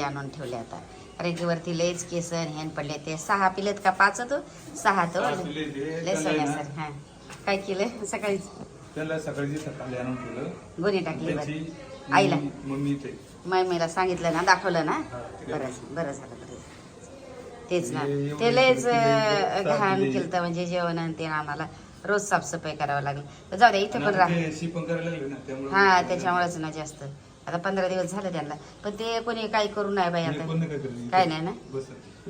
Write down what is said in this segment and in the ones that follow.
आणून ठेवले आता. रेगीवरती लयच केसन हेन पडले ते. सहा पिलेत का? पाच तो? सहा तो. सहा ते. लय त्यांना सोन्यासर हा. काय केलं? सकाळीच त्याला सकाळी आणून ठेवलं. गुन्हे टाकले बरं. आईला? मम्मीला सांगितलं ना? दाखवलं ना? हा, बरं बरं झालं बरं. तेच ना. ते एवढे ते लयच घाण. केलं म्हणजे जेवण आणि ते आम्हाला रोज साफसफाई करावं लागली. तर जाऊ द्या इथे पण आणि राहा. ते शी पण करायला लागले ना त्यामुळे हा त्याच्यामुळेच ना जास्त. आता पंधरा दिवस झाले त्यांना. पण ते कोणी काही करू नाही बाई आता. काय नाही ना?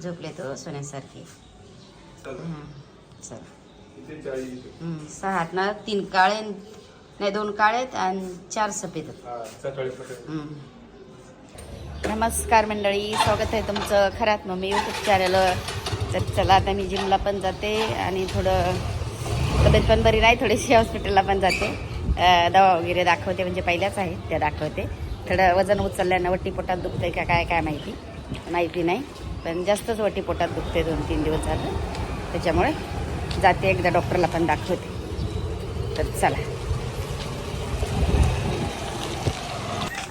झोपले तो सोन्यासारखे. चल. इथे चाळी इथे. हं, सहात ना? तीन काळे नाही दोन काळेत आणि चार सफेद. नमस्कार मंडळी स्वागत आहे तुमचं खरात मम्मी यूट्यूब चॅनल तर चला आता मी जिमला पण जाते आणि थोडं तब्येत पण बरी नाही थोडीशी हॉस्पिटलला पण जाते. दवा वगैरे दाखवते म्हणजे पहिल्याच आहेत त्या दाखवते. थोडं वजन उचलल्यानं वट्टी पोटात दुखतंय का काय काय माहिती. माहिती नाही पण जास्तच वट्टी पोटात दुखते दोन तीन दिवस झालं. त्याच्यामुळे जाते एकदा डॉक्टरला पण दाखवते. तर चला.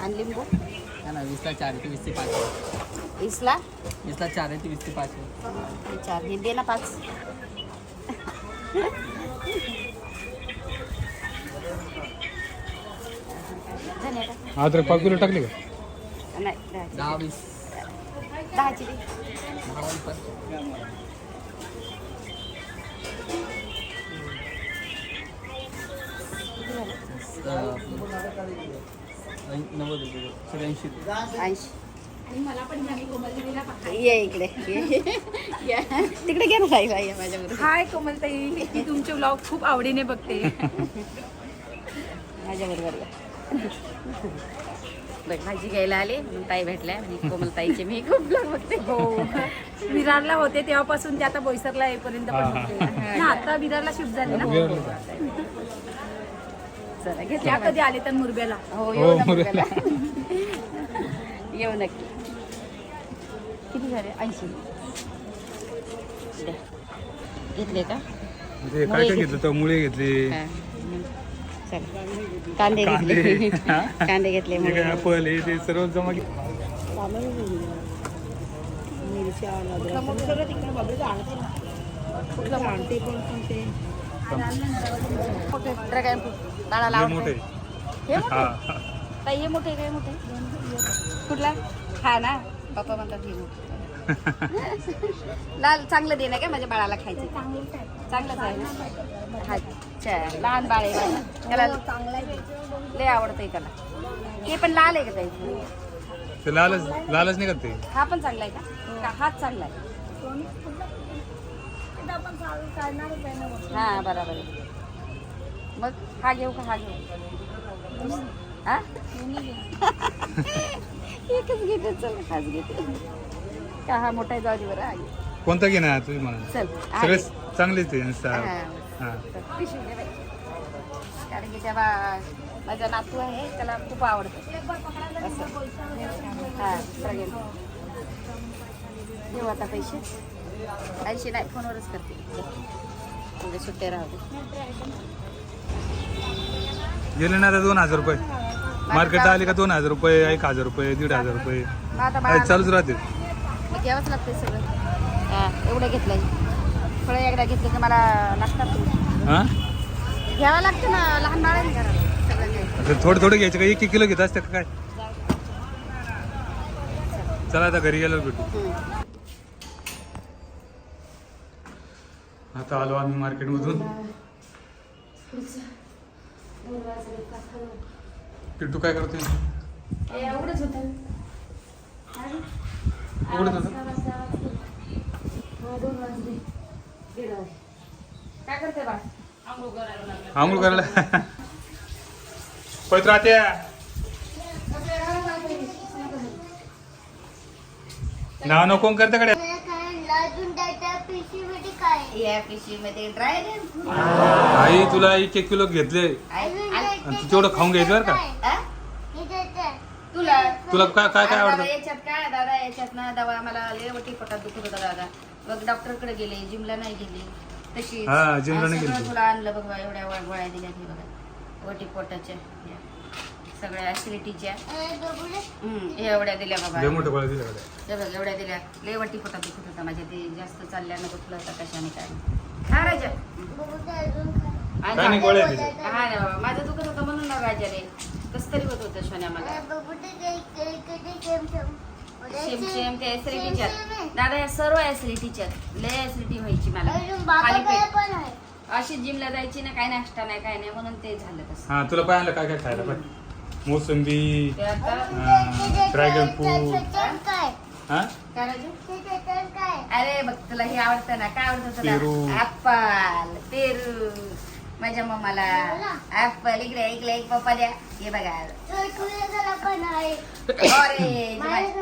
आणि लिंबू? वीसला चार ते वीस ते पाच. आहे. इसला वीसला चार ते वीस ते पाच. चार दे ना पाच. अद्रक पाच किलो टाकले का नाही दहाची. दहा वीस दहाची दे. दहा वाली पण किती झाले? अं, ऐं- नव्वद रुपये सत्याऐंशी रुपये. ऐंशी ये इकडे ये. तिकडे घे ना साई बाई माझ्याबरोबर हाय कोमलताई मी तुमचे ब्लॉग खूप आवडीने बघते माझ्याबरोबर या. बघ भाजी घ्यायला आली म्हणून ताई भेटल्या. आणि कोमल ताईचे मी खूप ब्लॉग बघते. हो. विरारला होते तेव्हापासून ते आता बोईसरला येईपर्यंत पण होते. ना, आता विरारला शिफ्ट झाले ना? चला घेतल्या. कधी आले तर मुरब्याला? हो येऊ ना मुलगाला. येऊ नक्की. किती झाले? ऐंशी. घेतले का? म्हणजे मुळे घेतले. हा. चल. कांदे कांदे. घेतले? कांदे घेतले हे हे ते सर्व जमा. मोठे. हे हे हा. हे काय मोठे? कुठला? हा ना. पप्पा म्हणतात हे मोठे. लाल चांगलं दे ना काय माझ्या बाळाला खायचं. चांगलंच आहे ना. अच्छा लहान बाळ आहे. त्याला लय आवडतंय त्याला. हे पण लाल आहे का ताई? ते लालच लालच नाही करते हा पण चांगला आहे का? हाच चांगला आहे? हा बरोबर आहे. मग हा घेऊ का? हा घेऊ. हा? एकच घेते चल हाच घेते. का हा मोठा जाऊ दे बरं. कोणता घेणार तुम्ही म्हणा चल सगळे. चांगलेच आहे पिशवी घे बाई. कारण की तेव्हा माझा नातू आहे त्याला खूप आवडतं. असं. हा सगळें घेऊ आता पैसे. ऐंशी नाही फोनवरच करते. म्हणजे सुट्टे राहू दे. गेले ना दोन हजार रुपये. मार्केट आले का दोन हजार रुपये एक हजार रुपये दीड हजार रुपये. चालूच राहते घ्यावंच लागते सगळं. हा एवढं घेतलंय. फळं एकदा घेतलं की मला लागतात. हा? घ्यावं लागतं ना लहान बाळ आहे ना घरात सगळं घ्यायचं. आता थोडे थोडे घ्यायचे का? एक एक किलो घेत असते का काय? चला आता घरी गेलो भेटू. आता आलो आम्ही मार्केटमधून. किट्टू काय करतोय? हे एवढंच होतं? उघडत होतं काय करते बा? आंघोळ करायला. पवित्र आत्या. नाव नको करते कडे आई तुला एक एक किलो घेतले. आणि तू तेवढं खाऊन घ्यायचं बरं का? तुला? तुला काय काय काय आवडतं? याच्यात काय दादा? याच्यात ना दवा मला लेवटी पोटात दुखत होता दादा. मग डॉक्टरकडे गेले जिमला नाही गेले तशी हा, gym ला नाही गेली. तुला आणलं बघ एवढ्या गोळ्या गोळ्या दिल्या की बघा. वटी पोटाच्या या. सगळ्या ऍसिडिटीच्या हे एवढ्या दिल्या बाबा. मोठं गोळ्या दिल्या? हे बघ एवढ्या दिल्या. लय वाटी पोटात दुखत होता माझ्या ते जास्त चालल्यानं दुखलं होतं कशाने काय. हा राजा. आणि काय नाही हा. गोळ्या दिल्या. हा रे बाबा माझं दुखत होतं म्हणून ना राजा रे कस तरी होत होतं सोन्या मला. शेम शेम त्या ऍसिडिटीच्या दादा या सर्व ऍसिडिटीच्या लय ऍसिडिटी व्हायची मला. खाली पेट अशी जिमला जायची ना काय नाश्ता नाही काय नाही म्हणून ते झालं तसं. हा तुला पाहिलं काय काय खायला? पाय मोसंबी ते आता ड्रॅगन फ्रूट हा? काय राजू? अरे बघ तुला हे आवडतं ना काय आवडतं पेरू. तुला ऍपल पेरू. माझ्या मम्माला ऍपल इकडे इकडे एक पप्पा द्या. हे बघा. ऑरेंज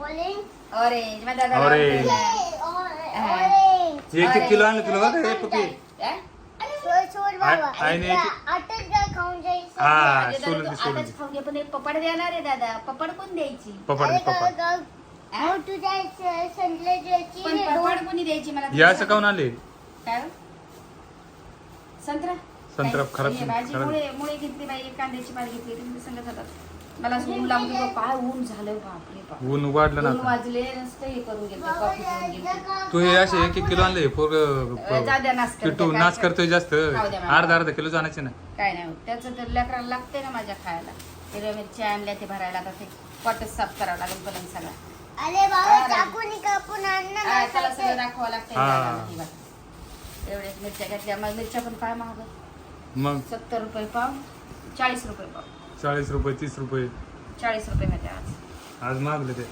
ऑरेंज माझ्या दादाला Orange. आवडतं. एक एक किलो आणलं तुला बघा हे पके. हा? आईने एक- हा माझ्या दादा सोलून तू दे सोलून आताच दे. खाऊन घे पण पपड देणार आहे दादा. पपड कोण द्यायची? पपड दे पपड. हा? पण पपड कोणी द्यायची मला या असं काऊन आले? काय? संत्रा? संत्रा खराब भाजी खराब. मुळे मुळे घेतली बाई एक कांद्याची पात घेतली तुम्ही सांगत होतात. मला असं ऊन लावून दिलं काय ऊन झालं बापरे बाप. ऊन वाढलं ना ऊन. वाजले नसतं हे करून गेलं कॉफी करून गेलं तू हे असे एक एक किलो आणले जाऊ द्या नाच करते, काय करतोय जास्त. जाऊ द्या मला. अर्धा अर्धा किलो आणायचे ना. काय नाही होत. त्याचं तर लेकराला लागते ना माझ्या खायला. हिरव्या मिरच्या आणल्या ते भरायला आता ते कॉटच साफ करावं लागेल पलंग सगळा. अरे बाबा चाकूनी कापून आण ना हा, त्याला सगळं दाखवावं लागतं हा. बघ. एवढ्या मिरच्या घेतल्या मग मिरच्या पण पाय महाग मग? सत्तर रुपये पाव चाळीस रुपये पाव. चाळीस रुपये तीस रुपये. चाळीस रुपये मध्ये आज. आज मागले ते.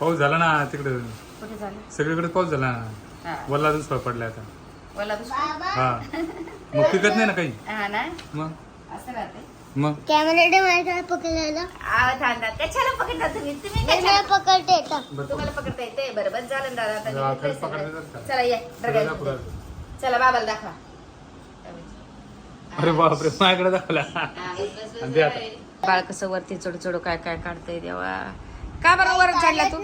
पाऊस झाला ना तिकडे? कुठे झालं? सगळीकडे पाऊस झाला ना. हा. वल्ला दुष्काळ पडलाय आता. बोला दुसरं बाबा. हा. मग पिकत नाही ना काही? हा ना? मग? असं राहते. मग? कॅमेरा माझ्या पकडलेला. पकडता तुम्ही? कशाला? पकडते. बरं. तुम्हाला पकडता येते बरोबर झालं ना दादा आता पकडलं. चला ये. दाखवू. चला बाबाला दाखवा. अरे बापरे माझ्याकडे दाखवला. आणि आता. बाळ कसं वरती चढू चढू काय काय काढतंय देवा. का बरं वर चढला तू?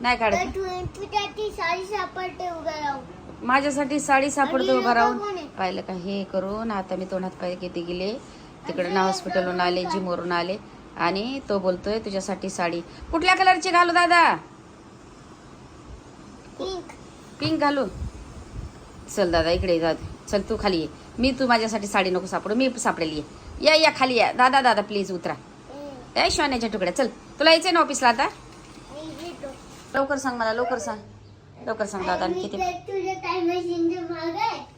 नाही काढत तू तुझ्या ती साडी सापडते उभा राहू माझ्यासाठी साडी सापडते उभा राहून. पाहिलं का हे करून आता मी तोंडात पाय किती गेले. तिकडे ना हॉस्पिटलवरून आले जिमवरून आले. आणि तो बोलतोय तुझ्यासाठी साडी. कुठल्या कलरची घालू दादा? पिंक. पिंक घालू. चल दादा इकडे जा. चल तू खाली ये. मी तू माझ्यासाठी साडी नको सापडू मी सापडेल ये या या खाली या. दादा दादा प्लीज उतरा. ए शिवाण्याच्या तुकड्या चल. तुला यायचंय ना ऑफिसला आता? लवकर सांग मला लवकर सांग. लवकर सांग दादा किती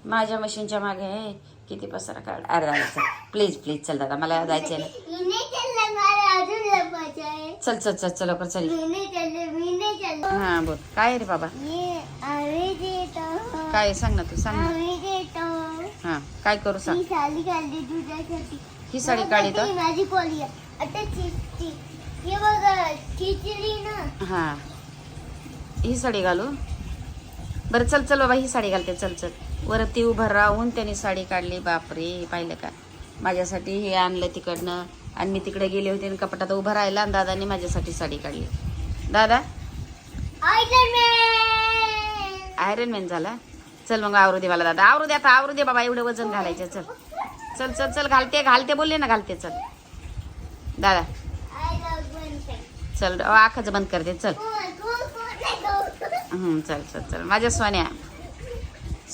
माझ्या मशीनच्या मागे आहे. किती पसारा काढ अरे दादा चल. प्लीज प्लीज चल दादा मला जायचंय ना. चल चल चल चल लवकर चल. हा बोल. काय रे बाबा? काय? सांग ना तू सांग ना. हा काय करू सांग. ही साडी काढली तुझ्यासाठी. ही साडी काढली तर. माझी कॉली आता चिचची हे बघा खिचडी ना. हा. ही साडी घालू. बरं चल चल बाबा ही साडी घालते. चल चल. वरती उभं राहून त्याने साडी काढली. बापरे पाहिलं का? माझ्यासाठी हे आणलं तिकडनं. आणि मी तिकडे गेले होते आणि कपाटात उभं राहिला आणि दादाने माझ्यासाठी साडी काढली. दादा? आयरन मॅन झाला? चल मग आवरू दे मला दादा. आवरू दे आता आवरू दे बाबा एवढं वजन घालायचं चल. चल चल चल घालते घालते बोलले ना घालते चल. दादा. चल आखाच बंद करते चल. चल चल चल. माझ्या सोन्या.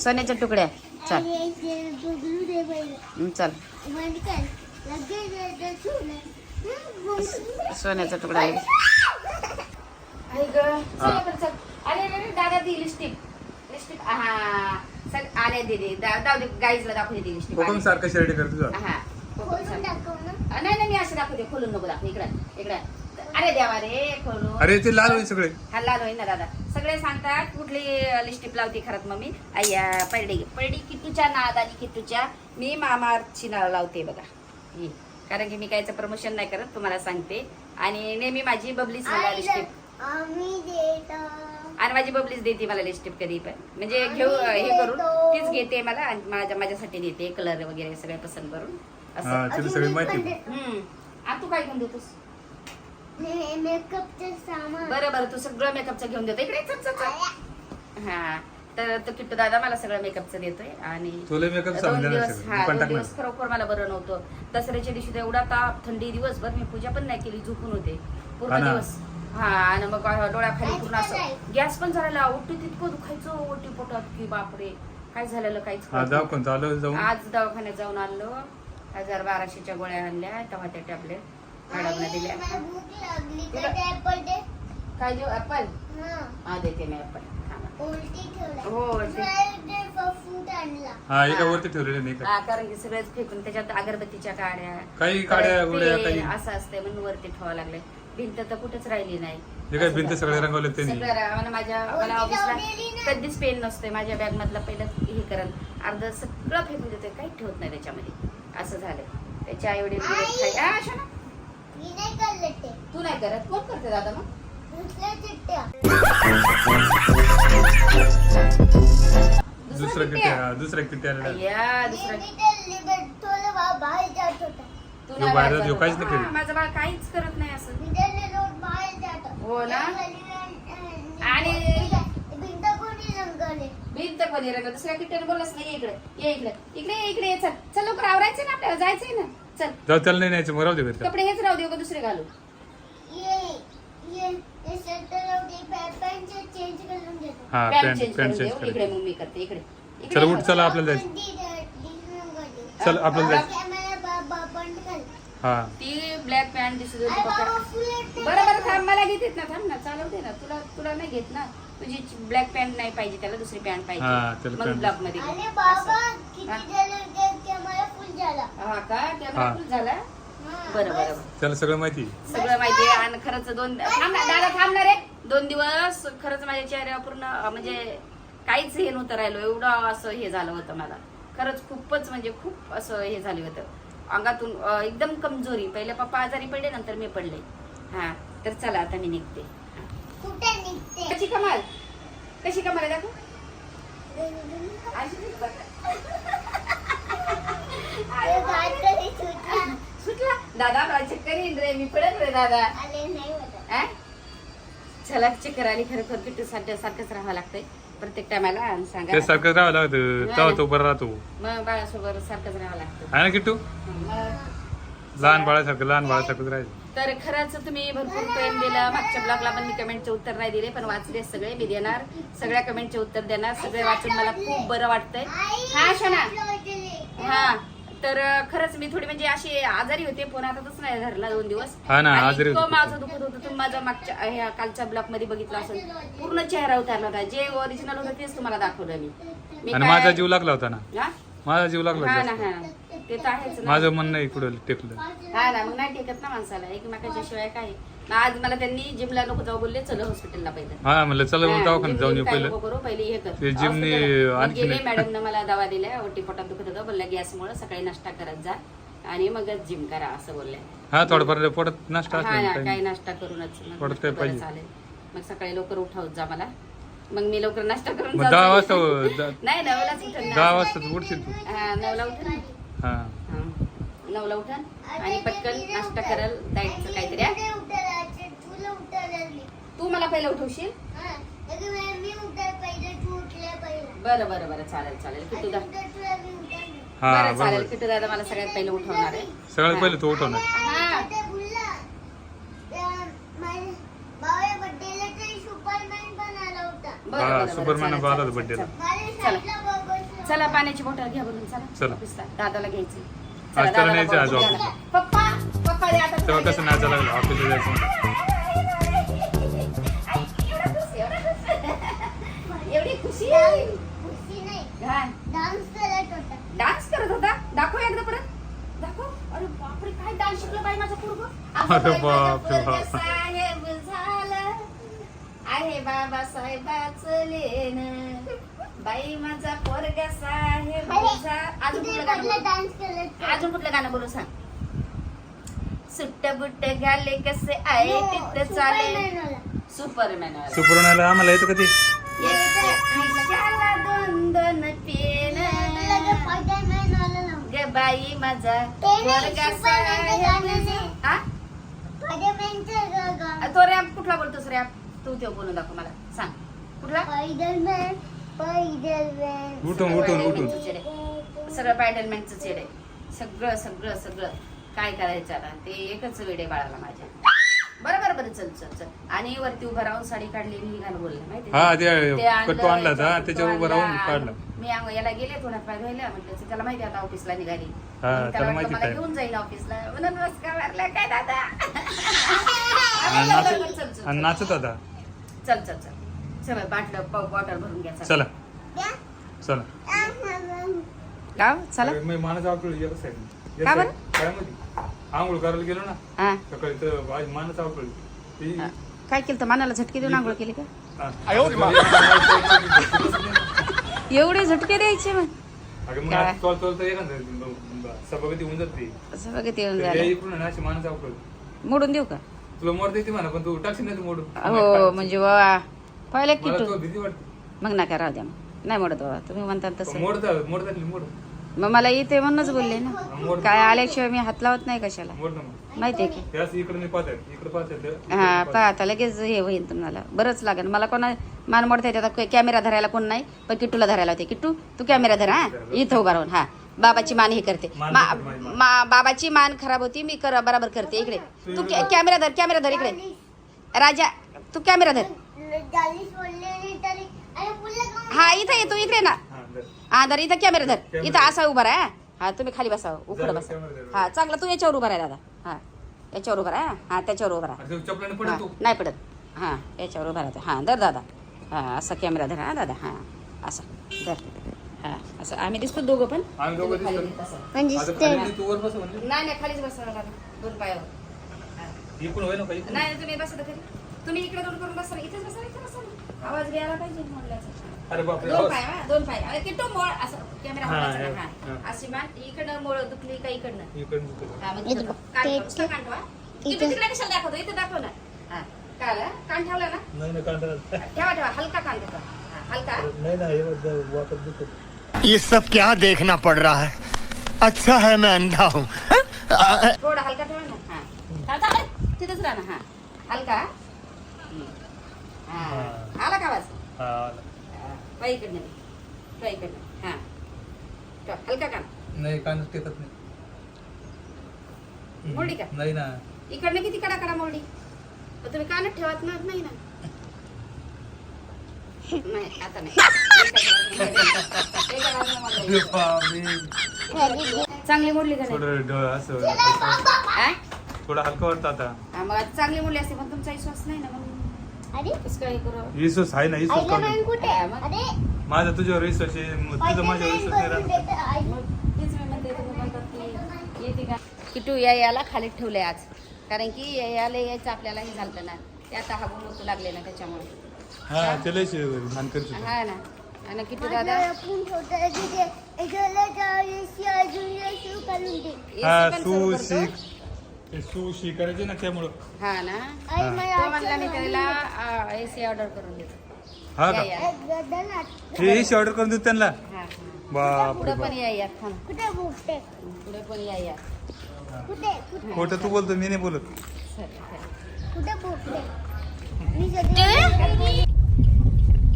सोन्याच्या तुकड्या. चल. चल. सोन्याचा तुकडा आहे. चल दादा दिली लिपस्टिक लिपस्टिक हा सग आले दे दे दा- गाईजला दाखवू दे ती लिपस्टिक कोकम सारखं शर्ट कर तुझा हा कोकम खोलून सारखं. दाखव ना. अ, नाही नाही मी असं दाखवते. खोलून नको दाखव. इकडे इकडे. अरे देवा रे खोलून. अरे ते लाल होईल सगळे. हा लाल होईल ना दादा. सगळे सांगतात कुठली लिपस्टिक लावते खरंच मम्मी? अय्या परडी परडी किट्टूच्या नाद आणि किट्टूच्या. मी मामाची नाव लावते बघा. ही. कारण की मी कायचं प्रमोशन नाही करत तुम्हाला सांगते. आणि नेहमी माझी बबलीच मला लव्ह- आम्ही देतो. आणि माझी बबलीच देते मला लिपस्टिक कधी पण. म्हणजे घेऊ हे करून तीच घेते मला आणि माझ्या माझ्यासाठी देते कलर वगैरे सगळे पसंत करून. असं. हा तिला सगळी माहिती हम्म. आ तू काय घेऊन देतोस? मेकअपचं सामान. बरं बरं तू सगळं मेकअपचं घेऊन देतो. इकडे चल चल चल. हा. तर तो किट्टू दादा मला सगळं मेकअपचं देतोय आणि तुला दोन दिवस सगळं. हा मी पण दोन टाकणार. दिवस खरोखर मला बरं नव्हतं. दसऱ्याच्या दिवशी तर एवढा ताप थंडी दिवसभर मी पूजा पण नाही केली झोपून होते. हा पूर्ण ना. दिवस. हा आणि मग डोळ्याखाली पूर्ण असं गॅस पण झालेला ओटी तितकं दुखायचं ओटी पोटात की बापरे काय झालेलं काहीच हा चालू जाऊन. आज दवाखान्यात जाऊन आलो. हजार बाराशेच्या गोळ्या आणल्या तेव्हा त्या टॅबलेट मॅडमने आई, दिल्या. तुला-. काय देऊ? ऍपल हा. देते मी ऍपल उलटी ठेवला. हो, उलटी. आणला. हा एका वरती ठेवलेले नाही का? हा कारण की सगळंच फेकून त्याच्यात अगरबत्तीच्या काड्या काही काड्या परत उड्या ते काही असं असते म्हणून वरती ठेवावं लागले भिंत तर कुठेच राहिली नाही हे काय भिंत. सगळे रंगवले त्यांनी सगळं रा- मला माझ्या मला वरती ऑफिसला. कधीच पेन नसते माझ्या बॅग मधला पहिलं हे करल अर्ध सगळं फेकून देते काहीच ठेवत नाही त्याच्यामध्ये असं झालं त्याच्या आई वडील आई. मी नाही खाल्लं ते. तू नाही करत कोण करते दादा मग दुसऱ्या. दुसरं किती हा, दुसरं किती आलेलं अय्या मी- दुसरं मी ते लिबर- थोडं बा- बाहेर जात होता. तू ह्यो नाही बाहेर बाहेर ह्यो जात काहीच होता. नाही करीत. हा, माझं बाळ काहीच करत नाही असं मी हो ना? आणि- भिंत कोणी रंग दुसऱ्या किट्ट्याने बोललास नाही इकडे ये इकडे इकडे ये, इकडे ये, चल चल लवकर आवरायचं ना आपल्याला जायचंय ना चल जाऊ त्याला नाही न्यायचं मग राहू दे. कपडे हेच राहू देऊ का दुसरे घालू ये- ये- हे शर्ट राहू दे, पॅ- पॅन्ट चेंज करून देतो. पॅन्ट पॅन्ट चेंज पॅन्ट करून चेंज देऊ इकडे कर मग मी करते इकडे इकडे चल. उठ चला आपल्याला जायचं. चल आपल्याला जायचं कॅमेरा बा- बा- बंद कर. हा. ती ब्लॅक पॅन्ट दिसत होती येते. बरं बरं थांब मला घेतेत ना थांब ना चालवते ना. तुला तुला नाही घेत ना. तुझी ब्लॅक पॅन्ट नाही पाहिजे त्याला दुसरी पॅन्ट हा, पाहिजे त्याला मग pant. ब्लॉकमध्ये घे. किती हा. हा का? कॅमेरा. फुल झाला? हा, बरं. बरं बरं. त्याला सगळं माहिती. सगळं माहिती आहे. आणि खरंच दोन थांब ना दादा थांबणार रे. दोन दिवस खरंच माझ्या चेहऱ्यावर पूर्ण अं, म्हणजे काहीच हे नव्हतं राहिलो. एवढं असं हे झालं होतं मला. खरंच खूपच म्हणजे खूप असं हे झालं होतं. अंगातून एकदम कमजोरी. पहिले पप्पा आजारी पडले नंतर मी पडले. हा तर चला आता मी निघते. कशी कमाल? कशी कमाल दाखव. सुटला. दादा मला चक्कर येईन रे मी पडेल रे दादा? चला चक्कर आली खरं खर सारखंच राहावं लागतंय. प्रत्येक टायमाला आणि सांगा. ते सारखं राहावं लागतं. तेव्हा तो बरा राहतो. मग बाळासोबत सारखंच राहावं लागतं. आहे ना किट्टू? मग लहान बाळासारखं लहान बाळासारखंच राहायचं. तर खरंच तुम्ही भरपूर प्रेम दिलं. मागच्या ब्लॉगला पण मी कमेंटचे उत्तर नाही दिले पण वाचले सगळे मी देणार. सगळ्या कमेंटचे उत्तर देणार. सगळे वाचून मला खूप बरं वाटतंय. हा शोना. हा. तर खरंच मी थोडी म्हणजे अशी आजारी होते. फोन हातातच नाही धरला दोन दिवस. हा ना, आणि आजारी इतकं होती. माझं दुखत होतं. तुम्ही माझ्या मागच्या ह्या कालच्या ब्लॉगमध्ये बघितलं असेल. पूर्ण चेहरा उतारला होता. जे ओरिजिनल होतं तेच तुम्हाला दाखवलं मी. मी आणि काय- माझा जीव लागला होता ना. हा? माझा जीव लागला हा ना जास्त. हा. ते तर आहेच ना. माझं मन नाही कुठं टेकलं. हा ना मग नाही टेकत ना माणसाला. एकमेकाच्या शिवाय काय? आज मला त्यांनी जिमला नको जाऊ बोलले चल हॉस्पिटलला पहिलं. हा म्हणलं चला हा, दवाखान्यात जाऊन येऊ जिमनी काय पहिलं. नको करू पहिले हे कर. ते जिमनी औषधं- मग आणखीन गेले एक- मॅडमनं मला दवा दिल्या ओटी पोटात दुखत होतं बोलल्या गॅसमुळे सकाळी नाश्ता करत जा आणि मगच जिम करा असं बोलल्या. हा थोडंफार पोटात नाश्ता हा असला काही काही नाश्ता करूनच मग परत काय बरं पाहिजे? चालेल. मग सकाळी लवकर उठावत जा मला. मग मी लवकर नाश्ता करून मग जाते. दहा वाजता द- नाही नवलाच दहा वाजता उठशील तू. हा नवला उठन हा. हा. नवला उठन आणि पटकन नाश्ता करल डाएटचं काहीतरी. तू मला पहिलं उठवशील? हा. बरं बरं बरं चालेल चालेल आणि किट्टू दा. नंतर तुला मी उठायला हा बरं चालेल किट्टू दादा मला सगळ्यात पहिलं उठवणार आहे. सगळ्यात पहिले तो उठवणार. हा. सुपरमॅन हा, चला. चला पाण्याची बॉटल घ्या बघून चला. दादाला घ्यायची. आज दादाला न्यायचं आज. द्या. पप्पा पप्पा दे आता तेव्हा कसं नाचा लागलं? ऑफिसला जायचं एवढी खुशी खुशी नाही. हा डान्स करत होता. डान्स करत होता? दाखव एकदा परत. दाखव. अरे बापरे काय डान्स शिकलं बाई माझा पूर्व अरे बापरे बाप. साहेब झालं. आहे बाबा साहेबाचं लेन बाई माझा पोरगा साहेब झा- अजून कुठलं गाणं? डान्स करत अजून कुठलं गाणं बोलू सांग? सुट्ट बुट्ट घाले कसे आहे तिथं चाले. सुपरमॅन सुपरमॅनला आम्हाला येतं कधी दोन दोन पेन. ग बाई माझा ते नाही, पोरगा सुपरमॅनचं गाणं नाही. साहेब आ? स्पायडरमॅनचं ग- ग- तो रॅप कुठला बोलतोस रॅप? तू ते बोलून दाखव मला. सांग. कुठला? उठून उठून उठून. सगळं पायडलमॅनचं चेड. आहे सगळं सगळं सगळं. काय करायचं आता? ते एकच वेडे बाळाला माझ्या. बरं बरं बरं चल चल चल. आणि वरती उभं राहून साडी काढली निघालं बोललं माहिती हा ते आणलं, कट्टू आणला होता. याचा त्याच्यावर कट्टू उभं राहून आणला. काढलं. मी अंग- याला गेले थोड्यात पाय धुवायला. म्हटलं त्याला माहिती आता ऑफिसला निघाली. त्याला माहिती मला. घेऊन जाईल ऑफिसला. म्हणून नमस्कार. काय दादा? चल, चल. नाचत होता. चल चल चल. चल बाटलं बॉटल भरून घ्या चल. चला. चला गाव चला. मी मानस आवडलं एक साईड का बरं? मध्ये आंघोळ करायला गेलो ना हा. सकाळी तर आज मानस आवडली ती. काय केलं तर मनाला झटके देऊन आंघोळ केली का? एवढे झटके द्यायचे मग. अगं मग काय? आज चल चल तर एखादं सभागती होऊन जाते. असं येऊन तर झालं इकडून ना अशी मोडून देऊ का? तुला मोड देते म्हणा पण तू टाकशील नाही तू मोडून? हो म्हणजे वा. पाहिलं मला किटू तो भीती वाटते. मग नका राहू द्या मग. नाही मोडत बाबा तुम्ही म्हणता तसं. मोडता मोडतात मोड मग मला इथे म्हणूनच बोलले ना. मोड काय आल्याशिवाय मी हात लावत नाही कशाला. मोड ना मग माहितीये की? त्याच इकडे नाही पाहतात इकडे पाहतात हा पहा आता लगेच हे होईल तुम्हाला. बरंच लागेल. मला कोणा मान मोडता येते आता कॅमेरा धरायला कोण नाही पण किट्टूला धरायला होते. किट्टू तू कॅमेरा धर हा? इथं उभा राहून हा. बाबाची मान हे करते. मान मा- मान. मा- बाबाची मान खराब होती मी कर बराबर करते इकडे. तू कॅ- कॅमेरा धर कॅमेरा धर इकडे. राजा तू कॅमेरा धर. हा इथं येतो इकडे ना. हा धर. इथं कॅमेरा धर. इथं असा उभा राहा. हा तुम्ही खाली बसा उकडं बसा. हा चांगला तू याच्यावर उभा राहा दादा. हा याच्यावर उभा राहा. हा त्याच्यावर उभा राहा. हा, नाही पडत. हा याच्यावर उभा राहतो हा धर दादा. हा असा कॅमेरा धर हा दादा. हा असा. धर. हा असं. आम्ही दिसतो दोघं पण. म्हणजे आता खाली तू वर बस म्हणजे नाही नाही खालीच बसा दादा. दोन पायावर? नाही तुम्ही बसा तुम्ही इकडे दोन करून बसा इथेच बसा. आवाज घ्यायला पाहिजे मोडल्याचा. अरे बापरे दोन. पाय हा, दोन पाय. अरे किट्टू मोळ असं कॅमेरा हा, हा, हा हा. अशी मान इकडनं मोळ दुखली का इकडनं. इकडून इकडून. हा, मग इथं तिथं बघ. कान ते- ठेव, नुसतं कान ठेवा. इथं तिकडे कशाला दाखवतो? इथे दाखव ना. हा. काल हा? कान ठेवला ना? नाही ना कांदा ठेवा ठेवा. हलका कान ठेवा हा, हलका. नाही ना हे बघ, वाटत दुखत. ये सब क्या देखना पड़ रहा है? अच्छा है मैं अंधा हूँ। थोडा हलका ठेवा ना. हा. चालतं, अरे, तिथंच राहा ना. हा. हलका. हम्म. हा. आला का आवाज? हा, इकडनं इकडनं हलका कान नाही कांदा टेकत नाही. मोडी का? नाही ना. इकडनं किती कडा कडा मोडी पण तुम्ही कानच ठेवत ना नाही ना. नाही आता नाही. मोडलं. चांगली मोडली का नाही? थोडं असं आ? थोडं हलकं वाटतं आता. हा, मग आता चांगली मुली असते पण तुमचा विश्वास नाही ना मग अरे? कसं काय करू आहे ना आईला कमी कुठे? अरे? माझा तुझ्यावर विश्वास आहे तुझं माझ्यावर विश्वास नाही आई मग तेच मी म्हणते तुम्ही म्हणतात की येते का? किटू या याला खाली ठेवलंय आज. कारण की या याला यायचं आपल्याला हे झालं ना. ते आता हा गुण लागले ना त्याच्यामुळे. हा त्याला मान करतो हा ना. आणि किटू दादा? आपण ठेवतो तिथे इकडे जायची अजून येऊ करून दे. AC हा पण सू सुरू करतो. शिक ते सू शी करायचे ना त्यामुळं. हा ना? आई. मला तो म्हणला मी त्याला एसी ऑर्डर करून देतो. हा या का? या. हे एसी ऑर्डर करून देऊ त्यांना? हा, हा. बापरे पुढे पण बाप या या. थांब. कुठे बुकते पुढे पण या या. कुठे? कुठे? खोटं तू बोलतो मी नाही बोलत. सर. कुठे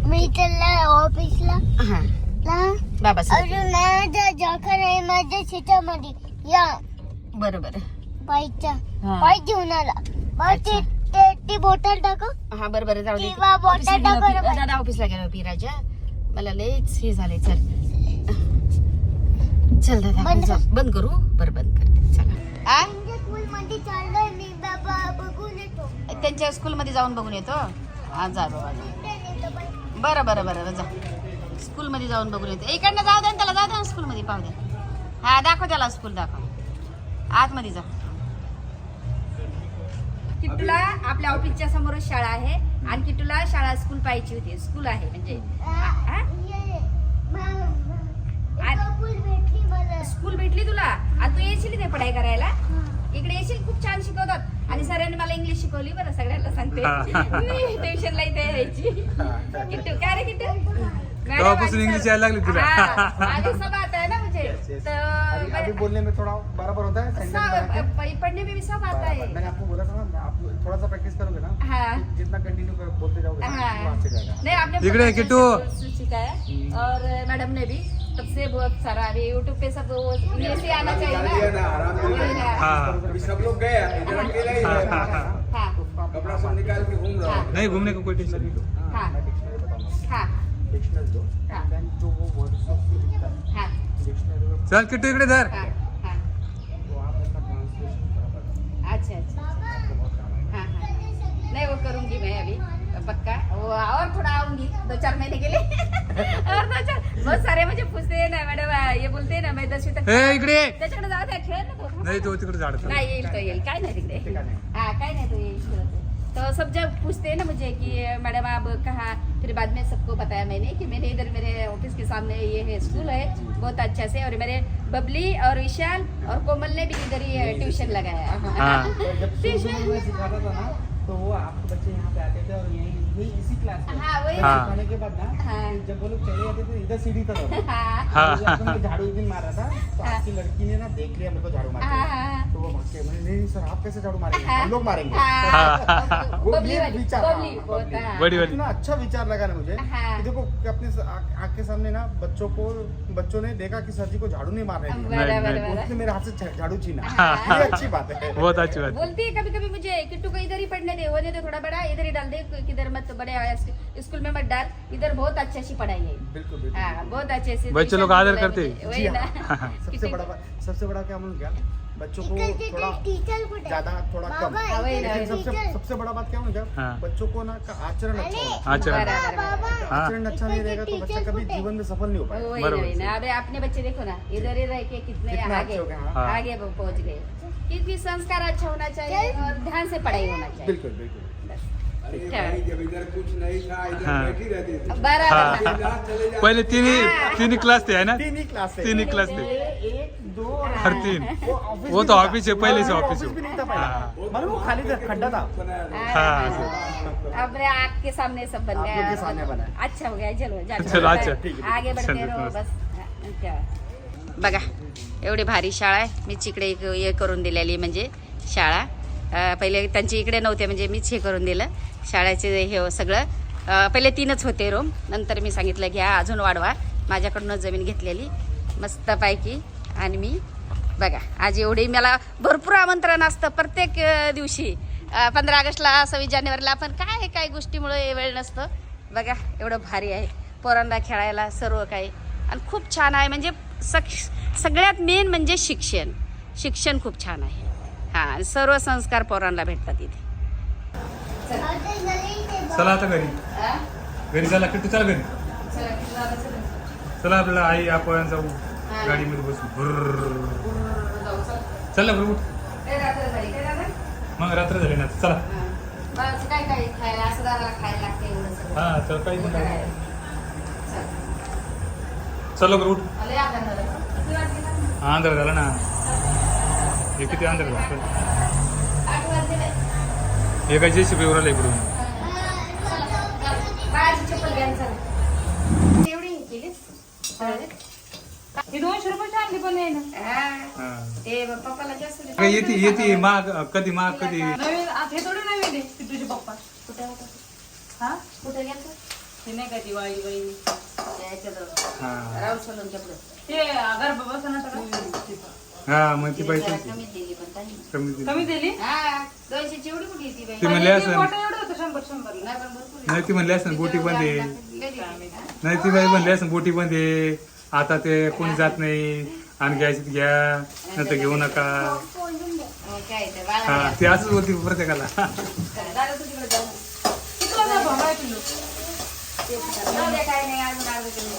मी चालला ऑफिसला. हा. ना बाबा. अजून माझ्या आहे माझ्या शेतामध्ये. या. बरं. बरं हा. पाय घेऊन आला मग ते ते- ती बोटल टाकू. हा बरं बरं जाऊ दे. किंवा ऑफिसला गेलो, टाकू पी- दादा ऑफिसला गेलो पी राजा. मला लयच हे झालंय चल. चल दादा बंद जाऊ. बंद करू? बरं बंद करते चला. आ? स्कूल मध्ये चाललोय मी बाबा बघून येतो. त्यांच्या स्कूलमध्ये जाऊन बघून येतो? हा जा बाबा जा. बरं बरं बरं जा. स्कूलमध्ये जाऊन बघून येतो. इकडनं जाऊ दे ना त्याला जाऊ दे ना स्कूलमध्ये पाहू दे. हा दाखव त्याला स्कूल दाखव. आतमध्ये जा. किट्टूला आपल्या ऑफिसच्या समोरच शाळा आहे. आणि किट्टूला शाळा स्कूल पाहिजे होती. स्कूल आहे म्हणजे. स्कूल भेटली तुला? आणि तू येशील इथे पढाई करायला? इकडे येशील? खूप छान शिकवतात. आणि सरांनी मला इंग्लिश शिकवली बरं सगळ्यांना सांगते. ट्युशनला इथे यायची. किट्टू काय रे किट्टू? इंग्लिश यायला लागली तुला. Yes. तो अभी अभी बोलने में थोड़ा बराबर होता है पढ़ने में भी सब आता है। मैंने आपको बोला था ना आप थोड़ा सा प्रैक्टिस करोगे ना हाँ। जितना कंटिन्यू कर बोलते जाओगे हाँ। नहीं आपने इकडे। अच्छा सिखाया और मैडम ने भी तब से बहुत सारा अभी यूट्यूब पे सब वो इंग्लिश ही आना चाहिए ना। हाँ। सब लोग गए इधर अकेला ही कपड़ा सब निकाल के घूम रहा नहीं घूमने को कोई टेंशन नहीं। हाँ डिक्शनरी बताऊँगा। हाँ। डिक्शनरी दो। देन जो वो वर्ड्स ऑफ़ लिखता है चल किट्टू इकडे धर. हाँ हाँ. अच्छा अच्छा हाँ हाँ नहीं वो करूंगी मैं अभी पक्का. वो और थोड़ा आऊंगी. दो चार महीने के लिए. और दो चार बहुत सारे मुझे पूछते हैं ना मैडम ये बोलते हैं ना मैं दसवीं तक इकडे. त्याच्याकडे जाऊ द्या खेळ ना तो। नाही तो तिकडे झाड नाही येईल तो येईल काय नाही तिकडे. हाँ काय नहीं तो ये खेलते तो सब जब पूछते हैं ना मुझे कि मैडम आप कहा? फिर बाद में सबको बताया मैंने कि मेरे इधर मेरे ऑफ़िस के सामने ये है स्कूल है बहुत अच्छा से। और मेरे बबली और विशाल और कोमल ने भी इधर ही ट्यूशन लगाया। हाँ। तो तो वो आपके बच्चे यहाँ पे आते थे और यही यही इसी क्लास में हाँ वही हाँ। के बाद ना हाँ। जब वो लोग चले जाते थे इधर सीढ़ी तक हाँ हाँ जब तुमने झाड़ू एक दिन मारा था तो हाँ। आपकी लड़की ने ना देख लिया मेरे को झाड़ू मारते हाँ, हाँ, तो वो भाग के मैंने नहीं सर आप कैसे झाड़ू मारेंगे हाँ। हम लोग मारेंगे हाँ, वो ये विचार हाँ। हाँ। इतना अच्छा विचार लगा ना मुझे हाँ। कि देखो अपने आँख के सामने ना बच्चों को बच्चों ने देखा कि सर जी को झाड़ू नहीं नहीं, नहीं। उसने मेरे हाथ से झाड़ू छीना हाँ। ये अच्छी बात है बहुत अच्छी बात बोलती है कभी कभी मुझे किट्टू को इधर ही पढ़ने दे होने दे थोड़ा बड़ा इधर ही डाल दे किधर मत बड़े स्कूल में मत डाल इधर बहुत अच्छी सी पढ़ाई है। बिल्कुल हाँ बहुत अच्छे से बच्चे लोग आदर करते हैं। वही ना। सबसे बड़ा सबसे बड़ा क्या क्या बच्चों को थोड़ा ज़्यादा थोड़ा कम। हाँ, लेकिन सबसे सबसे बड़ा बात क्या होगा हाँ। बच्चों को ना का आचरण अच्छा हाँ। आचरण। अच्छा नहीं रहेगा तो बच्चा कभी जीवन में सफल नहीं हो पाएगा। अरे अपने बच्चे देखो ना इधर ही रह के कितने आगे हो गए। आगे पहुँच गए। क्योंकि संस्कार अच्छा होना चाहिए और ध्यान से पढ़ाई होना चाहिए। बिल्कुल बिल्कुल। जब इधर कुछ नहीं था इधर हाँ। बैठी रहती थी। बराबर हाँ। ना। रात चले जाते पहिले तिन्ही तिन्ही क्लास थे है ना? तीन ही क्लास है तिन्ही क्लास थे ये एक दो और हर तीन। वो ऑफिस वो भी तो नहीं था। ऑफिस है पहले से हाँ, ऑफिस ऑफिस भी नहीं था हाँ। पहले मालूम वो खाली था। खड्डा था बनाया हाँ। अब रे आग के सामने सब बन आप गया। लोग के सामने बना है। अच्छा हो गया चलो जाते चलो, रहो। अच्छा, ठीक है, आगे बढ़ते चल, रहो मस्त. बस। हा, क्या? बघा एवढी भारी शाळा आहे. मीच इकडे एक हे करून दिलेली म्हणजे शाळा. अं, पहिले त्यांची इकडे नव्हते म्हणजे मीच हे करून दिलं. शाळेचे हे सगळं. पहिले तीनच होते रूम नंतर मी सांगितलं की हा अजून वाढवा. माझ्याकडूनच जमीन घेतलेली. मस्तपैकी आणि मी बघा आज एवढी मला भरपूर आमंत्रण असतं प्रत्येक दिवशी. पंधरा ऑगस्टला सव्वीस जानेवारीला पण काय काय गोष्टीमुळे वेळ नसतं. बघा एवढं भारी आहे. पोरांना खेळायला सर्व काही. आणि खूप छान आहे. म्हणजे सग सगळ्यात मेन म्हणजे शिक्षण. शिक्षण खूप छान आहे. हां सर्व संस्कार पोरांना भेटतात इथे. चला आता घरी. घरी चला किट्टू चला घरी. चला आपल्याला आई आपण जाऊ. गाडीमध्ये बसू. चल ना बरं उठ मग रात्र झाली ना चला. काय काय खायला? असं दादाला खायला लागते एवढं सगळं. हा चल काही नाही. चला. बरं उठ. आधार झाला. ना? हा हे किती वाजले. हे काय जे शिकवू राहिलं इकडून. एवढी हे केलीस? ही दोनशे रुपये आणली पण आहे ना ते पप्पाला जास्त येते येते माग कधी माग कधी नवीन आता हे थोडे नवीन आहे तुझे पप्पा कुठे होतं? हा कुठे गेलतं? हे नाही का दिवाळी वहिनी त्या याच्याजवळ. हा. ते हा मग ती. कमी दिली. कमी दिली हा, दोनशेची एवढी कुठे येते बाई? ती म्हणली असं मोठं एवढं होतं शंभर शंभरला नाही, पण भरपूर आहे. नाही ती म्हणली असं बोटी बंद आहे. हा? नाही ती बाई म्हणली असं बोटी बंद आहे आता ते कोणी जात नाही आणि घ्यायची घ्या नंतर घेऊ नका हा घ्या. ते असंच बोलते प्रत्येकाला काय नाही अजून अर्धा किलो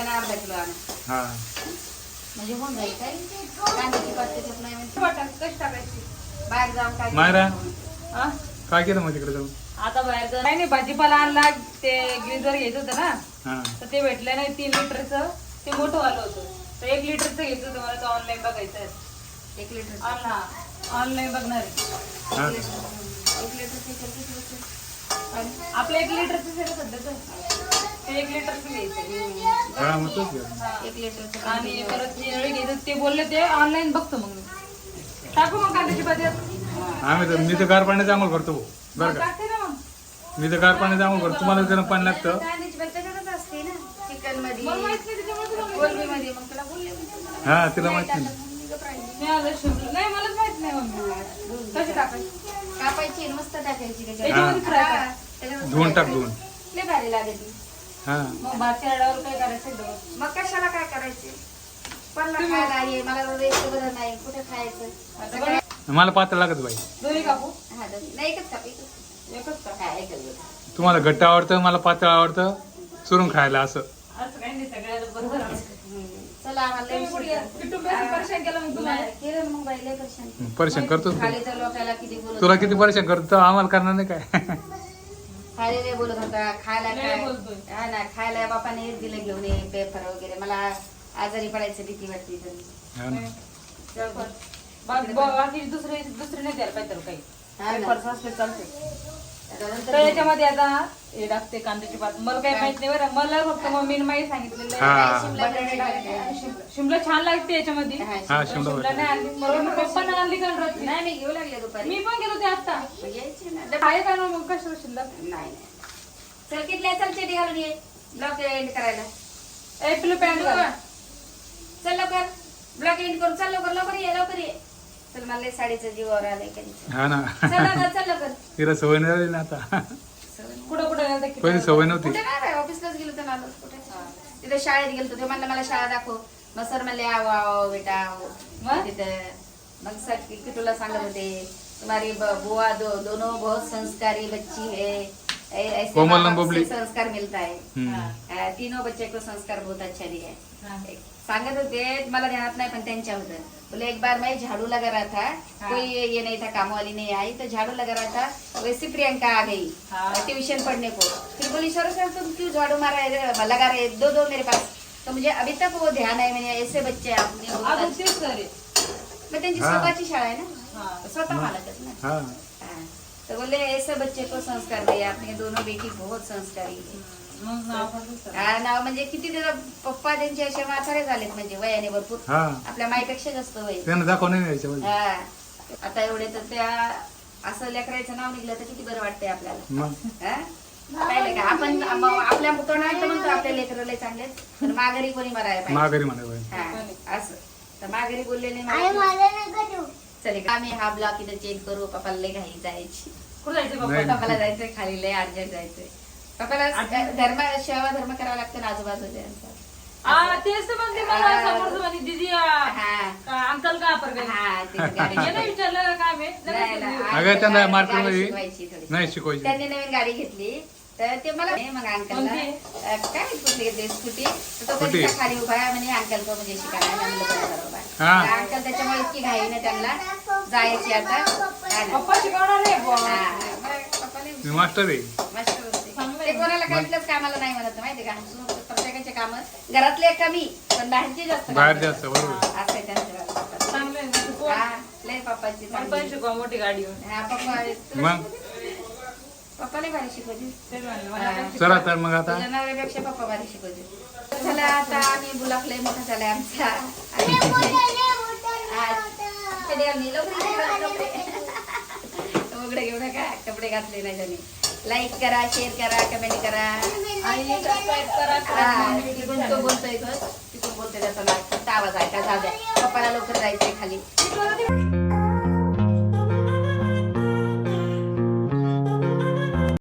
अर्धा किलो आणा. हा. म्हणजे होऊन जाईल काय? कांद्याची पात त्याच्यात नाही म्हणजे कशी टाकायची? बाहेर जाऊन काय मायरा. हा? काय केलं मग तिकडे जाऊन? आता बाहेर जा- नाही नाही भाजीपाला आणला ते ग्लिझर घ्यायचं होतं ना. हा. तर ते भेटलं नाही तीन लिटरचं. ते मोठं आलं होतं. तर एक लिटरचं घ्यायचं होतं मला तर ऑनलाईन बघायचं आहे. एक लिटर ऑनलाईन बघणार आहे. हा. एक लिटर आपलं एक लिटरचं आहे ना. सध्याचं ते एक लिटरचं घ्यायचं. हा मग तोच घ्या. एक लिटरचं आणि परत घ्यायचं ते बोलले ते ऑनलाईन बघतो मग मी. टाकू मग कांद्याची भाजी आम्ही तर मी तर गार पाण्याचा आंघोळ करतो बरं का? टाकते ना मग. मी तर गार पाण्याचा आंघोळ करतो. तुम्हाला गरम पाणी लागतं? कांद्याची भाजी त्याच्यातच असते ना चिकनमध्ये मला माहीत नाही त्याच्यामुळे तुला माहीत कोलबी मध्ये मग तुला बोलले मी तुम्हाला. हा तिला माहिती नाही. नाही आलं शिमला नाही मलाच माहीत नाही मम्मी. कशी टाकायची? कापायची आणि मस्त टाकायची त्याच्यात. त्याच्यामध्ये फ्राय हा, करा. त्याच्यामध्ये धुवून टाक धुवून. करायची. लय भारी लागेल. ती मग भातच्या अड्यावर काय करायचं डबल मग कशाला काय करायचे? पण खायला ये मला रेस्ट बरं नाही. कुठे खायचं? आता बघा, मला पात्र लागत बाई. दोन्ही कापू हा, दोन्ही. नाही एकच काप एकच एकच का? हा एकच बरं. तुम्हाला घट्ट आवडतं मला पातळ आवडतं चुरून खायला असं. बेसन परेशान केलं मग तुम्हाला? झाला. केलं ना मग बाई लय परेशान. परेशान करतोच तू. खाली तर लोकांना किती बोलत तुला. किती परेशान करतो आम्हाला करणार नाही काय? खाली लय बोलत होता. खायला काय. हा ना खायला बापाने हेच दिलं घेऊन ये पेपर वगैरे. मला आजारी पडायचं भीती वाटते हा बाकी दुसरे दुसरे नाही द्यायला पाहिजे काही. हा ना. पेपर्स असले चालते. तर याच्यामध्ये आता हे टाकते कांद्याची पात. मला काही माहीत नाही बरं. मला फक्त मम्मीने माहिती सांगितलेलं हा. आहे. शिमला बटाटे शिमला शिमला छान लागते याच्यामध्ये. हा, शिमला शिमला नाही आणली बरोबर पप्पाने आणली का रत्ती? नाही मी घेऊ लागले दुपारी. मी पण गेलो ते आता. मग यायची ना. आहे का ना मग कशाला शिल्लक नाही नाही. चल किती चल चेटी घालून ये. ब्लॉक एंड करायला. ए पिलू पॅन्ट घाल. चल लवकर. ब्लॉक एंड करू. चल लवकर लवकर ये लवकर ये. चल मला साडीचं जीवावर आलंय कधी हा ना. चल तिला सवय नाही झाली ना आता. कुठं कुठं गेलं पहिली सवय नव्हती. कुठे नाही ऑफिसलाच गेलो तर आलो. कुठे? तिथे शाळेत गेलो ते म्हणलं मला शाळा दाखव. मग सर म्हणले आव आव बेटा मग? तिथं मग सर की- किटूला सांगत होते तुम्हारी ब- बुआ दो दोनों बहुत संस्कारी बच्ची है. ऐ- ऐसे कोमल नंबोबली. संस्कार मिलता है. हम्म. अ, तीनों बच्चे को संस्कार बहुत अच्छा दिया हा. है सांगत होते मला ध्यानात नाही पण त्यांच्या होतं. बोले एक बार मैं झाड़ू लगा रहा था हाँ. कोई ये, ये नहीं था काम वाली नहीं आई तो झाड़ू लगा रहा था वैसे प्रियंका आ गई हाँ. ट्यूशन पढ़ने को फिर बोली सर सर तुम क्यों झाड़ू मारा है लगा रहे दो दो मेरे पास तो मुझे अभी तक वो ध्यान है मैंने ऐसे बच्चे आपने. मग त्यांची. स्वतःची शाळा आहे ना हा. स्वतः मालकच ना हा हाँ. तो बोले ऐसे बच्चे को संस्कार दिए आपने दोनों बेटी बहुत संस्कारी है मग नाव पण सर. हा नाव म्हणजे किती त्याचा पप्पा त्यांचे असे म्हातारे झालेत म्हणजे वयाने भरपूर. हा. आपल्या माईपेक्षा जास्त वय. त्यांना दाखव नाही याच्यामध्ये हा. आता एवढे तर त्या असं लेकरायचं नाव निघलं तर किती बरं वाटतंय आपल्याला. मग? हा? पाहिलं का? आपण आपल्या तोंडात म्हणतो आपल्या चांगले तर माघारी कोणी मरायला पाहिजे? माघारी हा, असं. तर माघारी बोललेले आई नाही मला नका देऊ चले आम्ही हा ब्लॉक इथं चेंज करू. पप्पाला लय घाई जायची. कुठं जायचं बाबा नाही. पप्पाला जायचंय खाली लय अर्जंट जायचंय. धर्म सेवा धर्म करावा लागतं ना आजूबाजूच्या हा तेच तर म्हणते मला समोर म्हणे दीदी आ, हा अंकल का पर गए हा ते गाडी ये नाही विचारलं काय मी नाही, नाही. अगं त्यांना गाडी मार्केटमध्ये शिकवायची थोडी. नाही शिकवायची त्यांनी नवीन गाडी घेतली तर ते मला म्हणे, मग अंकलला कोणती? अं, काय कुठली घेतली स्कूटी तर तो स्कूटी. कधीचा खाली उभा आहे म्हणे अंकल तो म्हणजे शिकायला. म्हणलं बरं. हा. तर अंकल त्याच्यामुळे इतकी घाई ना त्यांना जायची आता. पप्पा शिकवणार बुवा. हा, पप्पाने मी मास्टर आहे मस्त होते. चांगलं ते आहे. कोणाला काहीतलंच कामाला नाही म्हणत माहिती का प्रत्येकाचे काम घरातले कमी पण बाहेरचे जास्त बाहेर जास्त. बरोबर. हा, असं आहे त्यांचं. चांगलं आहे ना, शिकवा. हा, लय पप्पाची मला पण. शिकवा मोठी गाडी घेऊन हा, पप्पा मग? शिकवते? पप्पाने भारी शिकवली तेच म्हणलं, मला पण शिकवा. चला तर मग आता तुझ्या नवऱ्यापेक्षा पप्पा भारी शिकवते चला आता आम्ही बुलाकलंय मोठा झालाय आमचा लय आज. कधी आम्ही लवकर कपडे उघडे घेऊ नका कपडे घातले नाही त्यांनी लाईक करा शेअर करा कमेंट करा. आणि सबस्क्राईब करा करा. हा, तिकडून तो बोलतोय तो तिकडून बोलतोय त्याचा नाक. फक्त आवाज ऐका जाऊ द्या. पप्पाला लवकर जायचंय खाली.